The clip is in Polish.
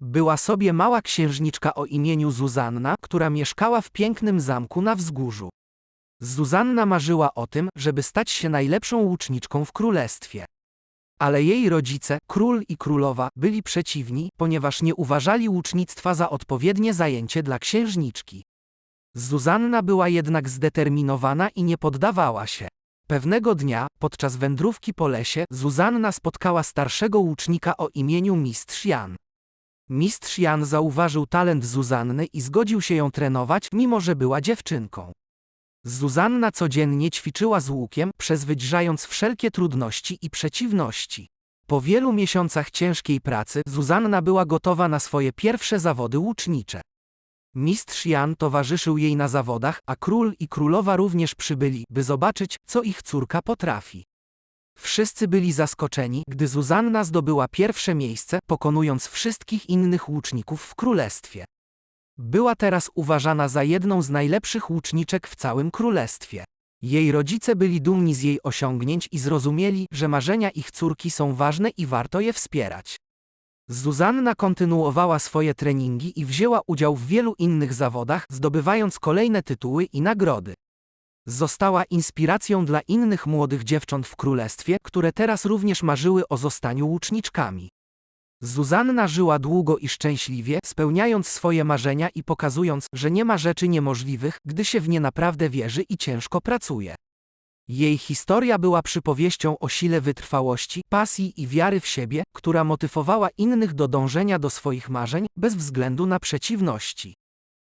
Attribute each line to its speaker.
Speaker 1: Była sobie mała księżniczka o imieniu Zuzanna, która mieszkała w pięknym zamku na wzgórzu. Zuzanna marzyła o tym, żeby stać się najlepszą łuczniczką w królestwie. Ale jej rodzice, król i królowa, byli przeciwni, ponieważ nie uważali łucznictwa za odpowiednie zajęcie dla księżniczki. Zuzanna była jednak zdeterminowana i nie poddawała się. Pewnego dnia, podczas wędrówki po lesie, Zuzanna spotkała starszego łucznika o imieniu Mistrz Jan. Mistrz Jan zauważył talent Zuzanny i zgodził się ją trenować, mimo że była dziewczynką. Zuzanna codziennie ćwiczyła z łukiem, przezwyciężając wszelkie trudności i przeciwności. Po wielu miesiącach ciężkiej pracy, Zuzanna była gotowa na swoje pierwsze zawody łucznicze. Mistrz Jan towarzyszył jej na zawodach, a król i królowa również przybyli, by zobaczyć, co ich córka potrafi. Wszyscy byli zaskoczeni, gdy Zuzanna zdobyła pierwsze miejsce, pokonując wszystkich innych łuczników w królestwie. Była teraz uważana za jedną z najlepszych łuczniczek w całym królestwie. Jej rodzice byli dumni z jej osiągnięć i zrozumieli, że marzenia ich córki są ważne i warto je wspierać. Zuzanna kontynuowała swoje treningi i wzięła udział w wielu innych zawodach, zdobywając kolejne tytuły i nagrody. Została inspiracją dla innych młodych dziewcząt w królestwie, które teraz również marzyły o zostaniu łuczniczkami. Zuzanna żyła długo i szczęśliwie, spełniając swoje marzenia i pokazując, że nie ma rzeczy niemożliwych, gdy się w nie naprawdę wierzy i ciężko pracuje. Jej historia była przypowieścią o sile wytrwałości, pasji i wiary w siebie, która motywowała innych do dążenia do swoich marzeń, bez względu na przeciwności.